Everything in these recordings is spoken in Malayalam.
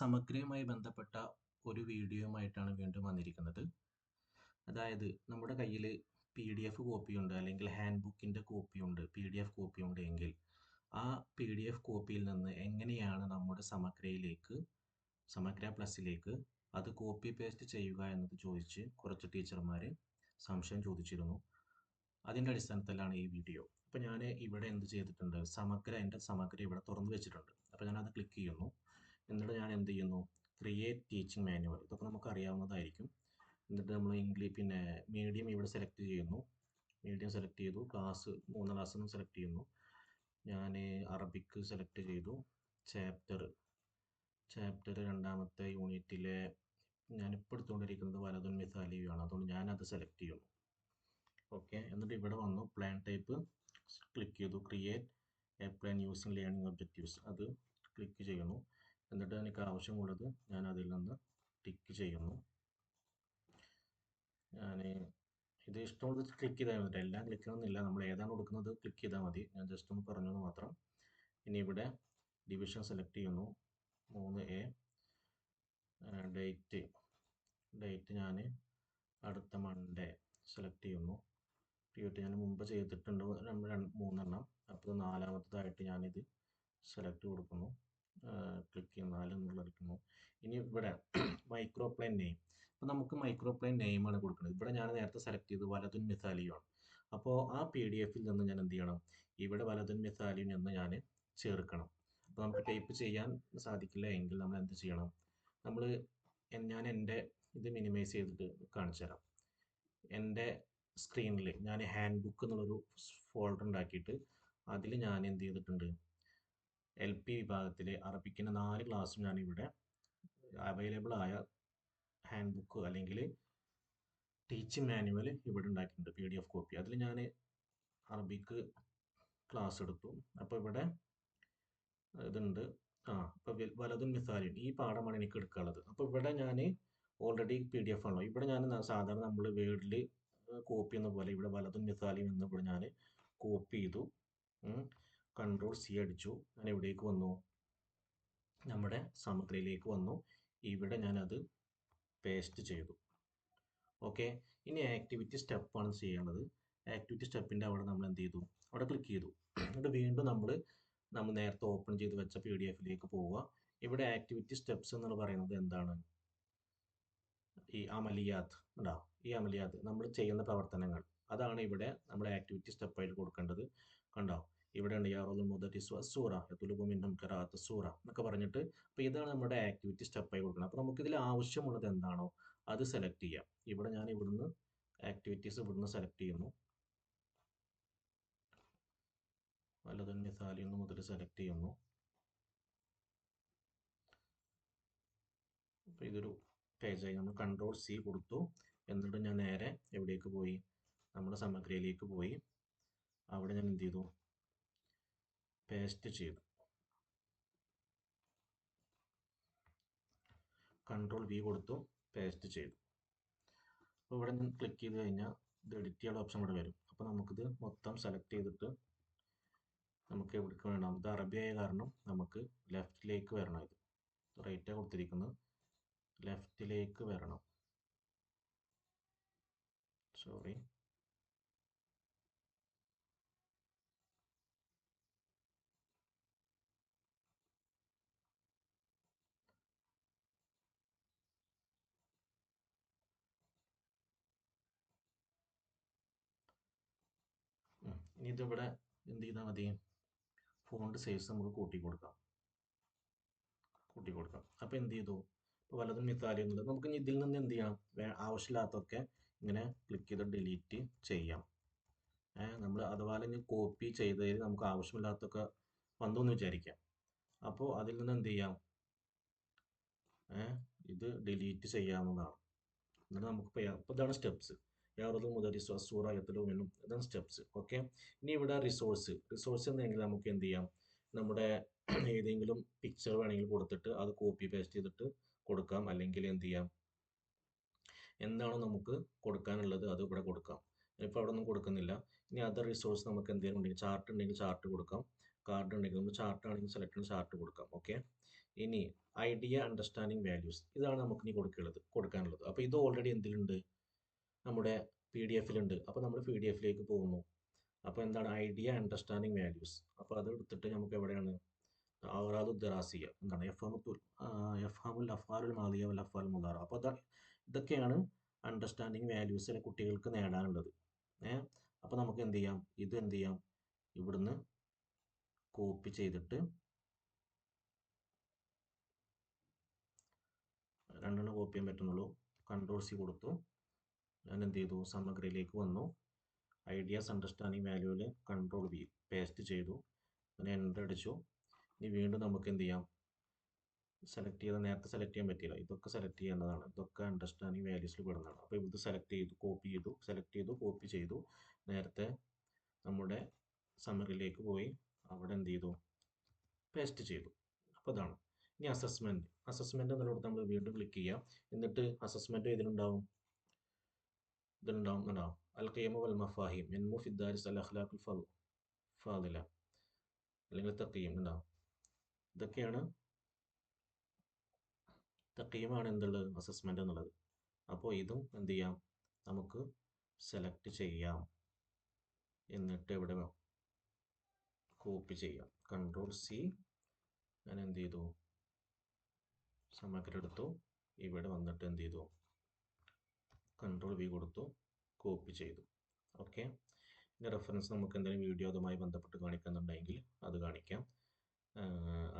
സമഗ്രയുമായി ബന്ധപ്പെട്ട ഒരു വീഡിയോയുമായിട്ടാണ് വീണ്ടും വന്നിരിക്കുന്നത്. അതായത് നമ്മുടെ കയ്യിൽ പി ഡി എഫ് കോപ്പിയുണ്ട് അല്ലെങ്കിൽ ഹാൻഡ് ബുക്കിന്റെ കോപ്പിയുണ്ട് പി ഡി എഫ് കോപ്പിയുണ്ട് എങ്കിൽ ആ പി ഡി എഫ് കോപ്പിയിൽ നിന്ന് എങ്ങനെയാണ് നമ്മുടെ സമഗ്രയിലേക്ക് സമഗ്ര പ്ലസിലേക്ക് അത് കോപ്പി പേസ്റ്റ് ചെയ്യുക എന്നത് ചോദിച്ച് കുറച്ച് ടീച്ചർമാർ സംശയം ചോദിച്ചിരുന്നു. അതിന്റെ അടിസ്ഥാനത്തിലാണ് ഈ വീഡിയോ. അപ്പോൾ ഞാൻ ഇവിടെ എന്ത് ചെയ്തിട്ടുണ്ട്? സമഗ്ര എന്റെ സമഗ്ര ഇവിടെ തുറന്നു വെച്ചിട്ടുണ്ട്. അപ്പോൾ ഞാനത് ക്ലിക്ക് ചെയ്യുന്നു. എന്നിട്ട് ഞാൻ എന്ത് ചെയ്യുന്നു? ക്രിയേറ്റ് ടീച്ചിങ് മാനുവൽ ഇതൊക്കെ നമുക്ക് അറിയാവുന്നതായിരിക്കും. എന്നിട്ട് നമ്മൾ ഇംഗ്ലീഷ് പിന്നെ മീഡിയം ഇവിടെ സെലക്ട് ചെയ്യുന്നു. മീഡിയം സെലക്ട് ചെയ്തു. ക്ലാസ് മൂന്ന് ക്ലാസ് നിന്ന് സെലക്ട് ചെയ്യുന്നു. ഞാൻ അറബിക്ക് സെലക്ട് ചെയ്തു. ചാപ്റ്റർ ചാപ്റ്റർ രണ്ടാമത്തെ യൂണിറ്റിലെ ഞാൻ ഞാനിപ്പോൾ എടുത്തുകൊണ്ടിരിക്കുന്നത് വലതുൻ മിസാലിയാണ് അതുകൊണ്ട് ഞാനത് സെലക്ട് ചെയ്യുന്നു. ഓക്കെ എന്നിട്ട് ഇവിടെ വന്നു. പ്ലാൻ ടൈപ്പ് ക്ലിക്ക് ചെയ്തു. Create a plan using learning objectives അത് ക്ലിക്ക് ചെയ്യുന്നു. എന്നിട്ട് എനിക്ക് ആവശ്യമുള്ളത് ഞാൻ അതിൽ നിന്ന് ടിക്ക് ചെയ്യുന്നു. ഞാൻ ഇത് ഇഷ്ടമുള്ളത് ക്ലിക്ക് ചെയ്താൽ മതി. എല്ലാം ക്ലിക്ക് ചെയ്യണമെന്നില്ല. നമ്മൾ ഏതാണ് കൊടുക്കുന്നത് ക്ലിക്ക് ചെയ്താൽ മതി. ഞാൻ ജസ്റ്റ് ഒന്ന് പറഞ്ഞത് മാത്രം. ഇനി ഇവിടെ ഡിവിഷൻ സെലക്ട് ചെയ്യുന്നു. മൂന്ന് എ ഡേറ്റ് ഡേറ്റ് ഞാൻ അടുത്ത മൺഡേ സെലക്ട് ചെയ്യുന്നു. ഡേറ്റ് ഞാൻ മുമ്പ് ചെയ്തിട്ടുണ്ട്. മൂന്നെണ്ണം. അപ്പോൾ നാലാമത്തതായിട്ട് ഞാനിത് സെലക്ട് കൊടുക്കുന്നു. ക്ലിക്ക് ചെയ്യുന്നു. നാലെന്നുള്ള എടുക്കുന്നു. ഇനി ഇവിടെ മൈക്രോ പ്ലെയിൻ നെയിം അപ്പോൾ നമുക്ക് മൈക്രോ പ്ലെയിൻ നെയിമാണ് കൊടുക്കുന്നത് ഇവിടെ ഞാൻ നേരത്തെ സെലക്ട് ചെയ്ത് വലതുൻ മിസാലിയാണ് അപ്പോൾ ആ പി ഡി എഫിൽ നിന്ന് ഞാൻ എന്ത് ചെയ്യണം? ഇവിടെ വലതുൻ മിസാലിൻ എന്ന് ഞാൻ ചേർക്കണം. അപ്പോൾ നമുക്ക് ടൈപ്പ് ചെയ്യാൻ സാധിക്കില്ല എങ്കിൽ നമ്മൾ എന്ത് ചെയ്യണം? നമ്മൾ ഞാൻ എന്റെ ഇത് മിനിമൈസ് ചെയ്തിട്ട് കാണിച്ചു തരാം. എന്റെ സ്ക്രീനിൽ ഞാൻ ഹാൻഡ് ബുക്ക് എന്നുള്ളൊരു ഫോൾഡർ ഉണ്ടാക്കിയിട്ട് അതിൽ ഞാൻ എന്ത് ചെയ്തിട്ടുണ്ട്? എൽ പി വിഭാഗത്തിലെ അറബിക്കിന്റെ നാല് ക്ലാസ്സും ഞാനിവിടെ അവൈലബിൾ ആയ ഹാൻഡ് ബുക്ക് അല്ലെങ്കിൽ ടീച്ചിങ് മാനുവൽ ഇവിടെ ഉണ്ടാക്കിയിട്ടുണ്ട് പി ഡി എഫ് കോപ്പി അതിൽ ഞാൻ അറബിക്ക് ക്ലാസ് എടുത്തു. അപ്പോൾ ഇവിടെ ഇതുണ്ട്. ആ ഇപ്പോൾ വലതും മിസാലിൻ. ഈ പാഠമാണ് എനിക്ക് എടുക്കാനുള്ളത്. അപ്പോൾ ഇവിടെ ഞാൻ ഓൾറെഡി പി ഡി എഫ് ആണല്ലോ. ഇവിടെ ഞാൻ സാധാരണ നമ്മൾ വേർഡിൽ കോപ്പി ചെയ്യുന്ന പോലെ ഇവിടെ വലതും മിസാലിയും എന്ന് ഇവിടെ ഞാൻ കോപ്പി ചെയ്തു. കൺട്രോൾ സി അടിച്ചു. ഞാൻ എവിടേക്ക് വന്നു. നമ്മുടെ സമഗ്രയിലേക്ക് വന്നു. ഇവിടെ ഞാനത് പേസ്റ്റ് ചെയ്തു. ഓക്കെ ഇനി ആക്ടിവിറ്റി സ്റ്റെപ്പാണ് ചെയ്യേണ്ടത് ആക്ടിവിറ്റി സ്റ്റെപ്പിന്റെ അവിടെ നമ്മൾ എന്ത് ചെയ്തു? അവിടെ ക്ലിക്ക് ചെയ്തു. എന്നിട്ട് വീണ്ടും നമ്മൾ നമ്മൾ നേരത്തെ ഓപ്പൺ ചെയ്ത് വെച്ച പി ഡി എഫിലേക്ക് പോവുക. ഇവിടെ ആക്ടിവിറ്റി സ്റ്റെപ്സ് എന്ന് പറയുന്നത് എന്താണ്? ഈ അമലിയാത്ത് ഉണ്ടോ ഈ അമലിയാത്ത്. നമ്മൾ ചെയ്യുന്ന പ്രവർത്തനങ്ങൾ. അതാണ് ഇവിടെ നമ്മൾ ആക്ടിവിറ്റി സ്റ്റെപ്പായിട്ട് കൊടുക്കേണ്ടത്. കണ്ടോ? ഇവിടെ ഉണ്ട് യാറുൽ മുദരി സൂറ യത്തുലുബു മിന്നും കറാത്ത സൂറ എന്നൊക്കെ പറഞ്ഞിട്ട് അപ്പോൾ ഇതാണ് നമ്മുടെ ആക്ടിവിറ്റി സ്റ്റെപ്പായി കൊടുക്കുന്നത്. അപ്പോൾ നമുക്ക് ഇതിൽ ആവശ്യമുള്ളത് എന്താണോ അത് സെലക്ട് ചെയ്യാം. ഇവിടെ ഞാൻ ഇവിടുന്ന് ആക്ടിവിറ്റീസ് ഇവിടുന്ന് സെലക്ട് ചെയ്യുന്നു. വലതുൻ മിസാലി എന്ന് മുതൽ സെലക്ട് ചെയ്യുന്നു. അപ്പോൾ ഇതൊരു പേജായി നമ്മൾ കൺട്രോൾ സി കൊടുത്തു. എന്നിട്ട് ഞാൻ നേരെ എവിടേക്ക് പോയി? നമ്മുടെ സമഗ്രയിലേക്ക് പോയി. അവിടെ ഞാൻ എന്ത് ചെയ്തു? പേസ്റ്റ് ചെയ്തു. കൺട്രോൾ വി കൊടുത്തു പേസ്റ്റ് ചെയ്തു. അപ്പോൾ ഇവിടെ നിന്ന് ക്ലിക്ക് ചെയ്ത് കഴിഞ്ഞാൽ ഇത് എഡിറ്റ് ചെയ്യാനുള്ള ഓപ്ഷൻ ഇവിടെ വരും. അപ്പോൾ നമുക്കിത് മൊത്തം സെലക്ട് ചെയ്തിട്ട് നമുക്ക് എവിടേക്ക് വേണം? ഇത് അറബി ആയ കാരണം നമുക്ക് ലെഫ്റ്റിലേക്ക് വരണം ഇത്. റൈറ്റാണ് കൊടുത്തിരിക്കുന്നത്. ലെഫ്റ്റിലേക്ക് വരണം. സോറി ഇനി ഇതിവിടെ എന്ത് ചെയ്താൽ മതി? ഫോണ്ട് സൈസ് നമുക്ക് കൂട്ടി കൊടുക്കാം. കൂട്ടി കൊടുക്കാം. അപ്പോൾ എന്ത് ചെയ്തു? ഇപ്പോൾ വലതും മിത്താലി എന്നുള്ളത് നമുക്ക് ഇതിൽ നിന്ന് എന്ത് ചെയ്യാം ആവശ്യമില്ലാത്തൊക്കെ ഇങ്ങനെ ക്ലിക്ക് ചെയ്ത് ഡിലീറ്റ് ചെയ്യാം. നമ്മൾ അഥവാ ഇനി കോപ്പി ചെയ്തതിൽ നമുക്ക് ആവശ്യമില്ലാത്തൊക്കെ വന്നു എന്ന് വിചാരിക്കാം. അപ്പോൾ അതിൽ നിന്ന് എന്ത് ചെയ്യാം? ഇത് ഡിലീറ്റ് ചെയ്യാവുന്നതാണ്. എന്നിട്ട് നമുക്ക് ഇപ്പോൾ ഇതാണ് സ്റ്റെപ്സ് യാറത് മുതൽ സൂറ എത്തലും എന്നും സ്റ്റെപ്സ് ഓക്കെ ഇനി ഇവിടെ റിസോഴ്സ് റിസോഴ്സ് എന്നെങ്കിൽ നമുക്ക് എന്ത് ചെയ്യാം? നമ്മുടെ ഏതെങ്കിലും പിക്ചർ വേണമെങ്കിൽ കൊടുത്തിട്ട് അത് കോപ്പി പേസ്റ്റ് ചെയ്തിട്ട് കൊടുക്കാം. അല്ലെങ്കിൽ എന്ത് ചെയ്യാം? എന്താണോ നമുക്ക് കൊടുക്കാനുള്ളത് അത് ഇവിടെ കൊടുക്കാം. ഇപ്പോൾ അവിടെ ഒന്നും കൊടുക്കുന്നില്ല. ഇനി അതർ റിസോഴ്സ് നമുക്ക് എന്തെങ്കിലും ഉണ്ടെങ്കിൽ ചാർട്ട് ഉണ്ടെങ്കിൽ ചാർട്ട് കൊടുക്കാം. കാർഡ് ഉണ്ടെങ്കിൽ നമുക്ക് ചാർട്ട് ആണെങ്കിൽ സെലക്ട് ചെയ്ത് ചാർട്ട് കൊടുക്കാം ഓക്കെ ഇനി ഐഡിയ അണ്ടർസ്റ്റാൻഡിങ് വാല്യൂസ് ഇതാണ് നമുക്ക് ഇനി കൊടുക്കുള്ളത് കൊടുക്കാനുള്ളത്. അപ്പോൾ ഇത് ഓൾറെഡി എന്തിലുണ്ട്? നമ്മുടെ പി ഡി എഫിലുണ്ട് അപ്പോൾ നമ്മൾ പി ഡി എഫിലേക്ക് പോകുന്നു. അപ്പോൾ എന്താണ്? ഐഡിയ അണ്ടർസ്റ്റാൻഡിങ് വാല്യൂസ് അപ്പോൾ അത് എടുത്തിട്ട് നമുക്ക് എവിടെയാണ്? ഔറാദു ദറാസിയ എന്താണ്? എഫാമുൽ എഫാമുൽ അഫാലുൽ മാലിയ വൽ അഫാൽ മുദാറ അപ്പോൾ അത് ഇതൊക്കെയാണ് അണ്ടർസ്റ്റാൻഡിങ് വാല്യൂസിലെ കുട്ടികൾക്ക് നേടാനുള്ളത്. ഏ? അപ്പോൾ നമുക്ക് എന്ത് ചെയ്യാം? ഇത് എന്ത് ചെയ്യാം? ഇവിടുന്ന് കോപ്പി ചെയ്തിട്ട് രണ്ടെണ്ണം കോപ്പി ചെയ്യാൻ പറ്റുന്നുള്ളൂ. കൺട്രോൾ സി കൊടുത്തു. ഞാൻ എന്ത് ചെയ്തു സമഗ്രയിലേക്ക് വന്നു. ഐഡിയാസ് അണ്ടർസ്റ്റാൻഡിങ് വാല്യൂവിൽ കൺട്രോൾ വി പേസ്റ്റ് ചെയ്തു. അങ്ങനെ എന്റർ അടിച്ചു. ഇനി വീണ്ടും നമുക്ക് എന്ത് ചെയ്യാം? സെലക്ട് ചെയ്ത നേരത്തെ സെലക്ട് ചെയ്യാൻ പറ്റിയില്ല. ഇതൊക്കെ സെലക്ട് ചെയ്യേണ്ടതാണ്. ഇതൊക്കെ അണ്ടർസ്റ്റാൻഡിങ് വാല്യൂസിൽ പെടുന്നതാണ്. അപ്പോൾ ഇത് സെലക്ട് ചെയ്തു കോപ്പി ചെയ്തു സെലക്ട് ചെയ്തു കോപ്പി ചെയ്തു. നേരത്തെ നമ്മുടെ സമറിലേക്ക് പോയി അവിടെ എന്ത് ചെയ്തു പേസ്റ്റ് ചെയ്തു. അപ്പോൾ ഇതാണ്. ഇനി അസസ്മെന്റ് അസസ്മെന്റ് എന്നുള്ളത് നമ്മൾ വീണ്ടും ക്ലിക്ക് ചെയ്യാം. എന്നിട്ട് അസസ്മെന്റ് ഇതിലുണ്ടാവും ഇതിലുണ്ടാവും ഉണ്ടാവും അൽ ഖിയമ വൽ മഫാഹിം എൻമു ഫിദ്ദാരിസ് അൽ അഖ്ലാഖുൽ ഫാദില അല്ലെങ്കിൽ തക്കീം ഉണ്ടാവും ഇതൊക്കെയാണ് തക്കീമാണ് എന്തുള്ളത് അസസ്മെന്റ് എന്നുള്ളത് അപ്പോൾ ഇതും എന്ത് ചെയ്യാം നമുക്ക് സെലക്ട് ചെയ്യാം എന്നിട്ട് ഇവിടെ കോപ്പി ചെയ്യാം കൺട്രോൾ സി ഞാൻ എന്ത് ചെയ്തു സമഗ്ര എടുത്തു ഇവിടെ വന്നിട്ട് എന്ത് ചെയ്തു കൺട്രോൾ വി കൊടുത്തു കോപ്പി ചെയ്തു. ഓക്കെ ഇനി റെഫറൻസ് നമുക്ക് എന്തെങ്കിലും വീഡിയോ അതുമായി ബന്ധപ്പെട്ട് കാണിക്കുന്നുണ്ടെങ്കിൽ അത് കാണിക്കാം.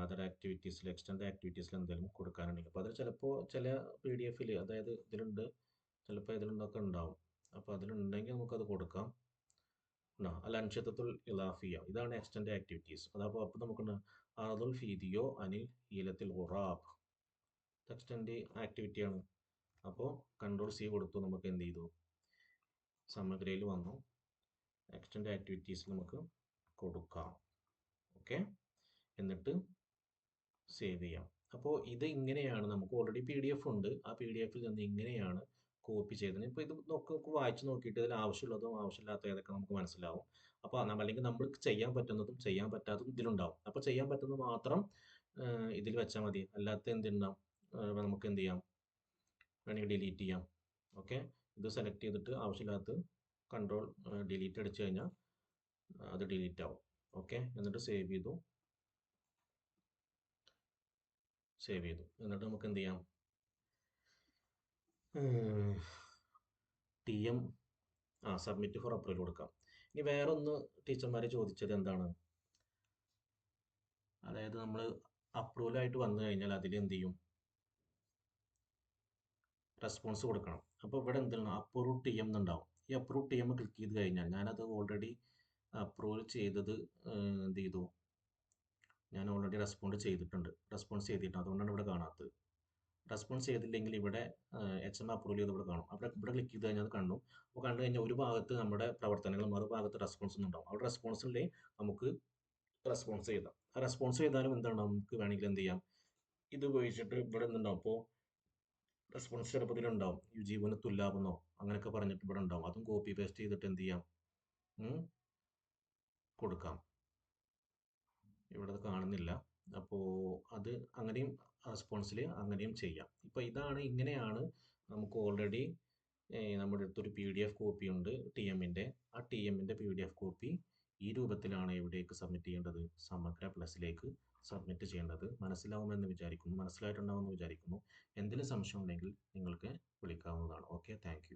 അതർ ആക്ടിവിറ്റീസിൽ എക്സ്റ്റൻഡ് ആക്ടിവിറ്റീസിൽ എന്തെങ്കിലും കൊടുക്കാനുണ്ടെങ്കിൽ. അപ്പോൾ അതിൽ ചിലപ്പോൾ ചില പി ഡി എഫിൽ അതായത് ഇതിലുണ്ട് ചിലപ്പോൾ ഇതിലുണ്ടൊക്കെ ഉണ്ടാവും. അപ്പോൾ അതിലുണ്ടെങ്കിൽ നമുക്കത് കൊടുക്കാം. ഉണ്ടോ അല്ല അൻഷത്തുൽ ഇലാഫിയ ഇതാണ് എക്സ്റ്റൻഡ് ആക്ടിവിറ്റീസ് അതപ്പോൾ അപ്പോൾ നമുക്ക് അറദുൽ ഫീദിയോ അനിൽ ഈലത്തിൽ ഉറാബ്. എക്സ്റ്റൻഡ് ആക്ടിവിറ്റിയാണ് അപ്പോൾ കൺട്രോൾ സി കൊടുത്തു നമുക്ക് എന്ത് ചെയ്തു? സമഗ്രയിൽ വന്നു. എക്സ്റ്റൻഡ് ആക്ടിവിറ്റീസ് നമുക്ക് കൊടുക്കാം. ഓക്കെ എന്നിട്ട് സേവ് ചെയ്യാം. അപ്പോൾ ഇത് ഇങ്ങനെയാണ് നമുക്ക് ഓൾറെഡി പി ഡി എഫ് ഉണ്ട്. ആ പി ഡി എഫിൽ നിന്ന് ഇങ്ങനെയാണ് കോപ്പി ചെയ്തത്. ഇപ്പോൾ ഇത് നോക്കി നമുക്ക് വായിച്ച് നോക്കിയിട്ട് ഇതിൽ ആവശ്യമുള്ളതും ആവശ്യമില്ലാത്ത ഏതൊക്കെ നമുക്ക് മനസ്സിലാവും. അപ്പോൾ അല്ലെങ്കിൽ നമ്മൾ ചെയ്യാൻ പറ്റുന്നതും ചെയ്യാൻ പറ്റാത്തതും ഇതിലുണ്ടാവും. അപ്പോൾ ചെയ്യാൻ പറ്റുന്നത് മാത്രം ഇതിൽ വെച്ചാൽ മതി. അല്ലാത്ത എന്തുണ്ടാവും? നമുക്ക് എന്ത് ചെയ്യാം? വേണമെങ്കിൽ ഡിലീറ്റ് ചെയ്യാം. ഓക്കെ ഇത് സെലക്ട് ചെയ്തിട്ട് ആവശ്യമില്ലാത്ത കൺട്രോൾ ഡിലീറ്റ് അടിച്ചു കഴിഞ്ഞാൽ അത് ഡിലീറ്റ് ആവും. ഓക്കെ എന്നിട്ട് സേവ് ചെയ്തു. സേവ് ചെയ്തു. എന്നിട്ട് നമുക്ക് എന്ത് ചെയ്യാം? ടി എം ആ സബ്മിറ്റ് ഫോർ അപ്രൂവൽ കൊടുക്കാം. ഇനി വേറെ ഒന്ന് ടീച്ചർമാർ ചോദിച്ചത് എന്താണ്? അതായത് നമ്മൾ അപ്രൂവൽ ആയിട്ട് വന്നു കഴിഞ്ഞാൽ അതിൽ എന്ത് ചെയ്യും? റെസ്പോൺസ് കൊടുക്കണം. അപ്പോൾ ഇവിടെ എന്താണ് അപ്രൂവ് ടി എം എന്നുണ്ടാവും ഈ അപ്രൂവ് ടി എം ക്ലിക്ക് ചെയ്ത് കഴിഞ്ഞാൽ ഞാനത് ഓൾറെഡി അപ്രൂവൽ ചെയ്തത് എന്ത് ചെയ്തു? ഞാൻ ഓൾറെഡി റെസ്പോണ്ട് ചെയ്തിട്ടുണ്ട്. റെസ്പോൺസ് ചെയ്തിട്ടുണ്ട്. അതുകൊണ്ടാണ് ഇവിടെ കാണാത്തത്. റെസ്പോൺസ് ചെയ്തില്ലെങ്കിൽ ഇവിടെ എച്ച് എം അപ്രൂവൽ ചെയ്ത് ഇവിടെ കാണും. അവിടെ ഇവിടെ ക്ലിക്ക് ചെയ്ത് കഴിഞ്ഞാൽ അത് കണ്ടു അപ്പോൾ കണ്ടു കഴിഞ്ഞാൽ ഒരു ഭാഗത്ത് നമ്മുടെ പ്രവർത്തനങ്ങൾ മറുഭാഗത്ത് റെസ്പോൺസ് ഉണ്ടാവും. അവിടെ റെസ്പോൺസ് ഉണ്ടെങ്കിൽ നമുക്ക് റെസ്പോൺസ് ചെയ്താം ആ റെസ്പോൺസ് ചെയ്താലും എന്താണ്? നമുക്ക് വേണമെങ്കിൽ എന്ത് ചെയ്യാം? ഇത് ഉപയോഗിച്ചിട്ട് ഇവിടെ എന്തുണ്ടാവും? അപ്പോൾ റെസ്പോൺസ് ചിലപ്പോൾ ഇതിലുണ്ടാവും. യു ജീവന തുല്ലാപെന്നോ അങ്ങനെയൊക്കെ പറഞ്ഞിട്ട് ഇവിടെ ഉണ്ടാവും. അതും കോപ്പി പേസ്റ്റ് ചെയ്തിട്ട് എന്ത് ചെയ്യാം? കൊടുക്കാം. ഇവിടെ കാണുന്നില്ല. അപ്പോൾ അത് അങ്ങനെയും റെസ്പോൺസിൽ അങ്ങനെയും ചെയ്യാം. ഇപ്പോൾ ഇതാണ് ഇങ്ങനെയാണ് നമുക്ക് ഓൾറെഡി നമ്മുടെ അടുത്തൊരു പി ഡി എഫ് കോപ്പി ഉണ്ട് ടി എമ്മിന്റെ ആ ടി എമ്മിന്റെ പി ഡി എഫ് കോപ്പി ഈ രൂപത്തിലാണ് എവിടേക്ക് സബ്മിറ്റ് ചെയ്യേണ്ടത്. സമഗ്ര പ്ലസിലേക്ക് സബ്മിറ്റ് ചെയ്യേണ്ടത് മനസ്സിലാവുമെന്ന് വിചാരിക്കുന്നു മനസ്സിലായിട്ടുണ്ടാവുമെന്ന് വിചാരിക്കുന്നു. എന്തെങ്കിലും സംശയം ഉണ്ടെങ്കിൽ നിങ്ങൾക്ക് വിളിക്കാവുന്നതാണ്. Okay thank